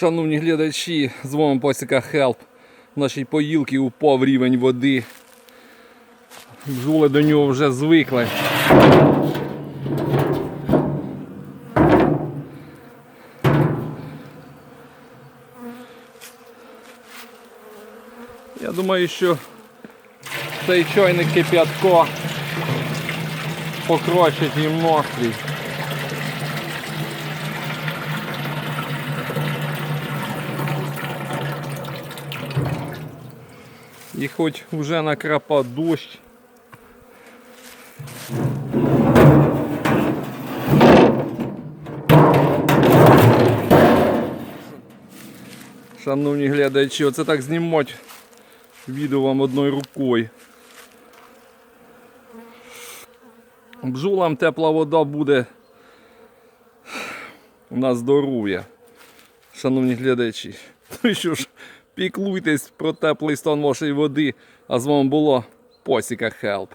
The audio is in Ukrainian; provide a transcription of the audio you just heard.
Шановні глядачі, з вами Пасіка Хелп. Нашій поїлці упав рівень води. Бджоли до нього вже звикли. Я думаю, що цей чайник кип'ятко покращить їм настрій. І хоч вже накрапав дощ. Шановні глядачі, оце так знімати відео вам одною рукою. Бджолам тепла вода буде на здоров'я. Шановні глядачі. Ну що ж, піклуйтесь про теплий стан вашої води. А з вами було Посіка Хелп.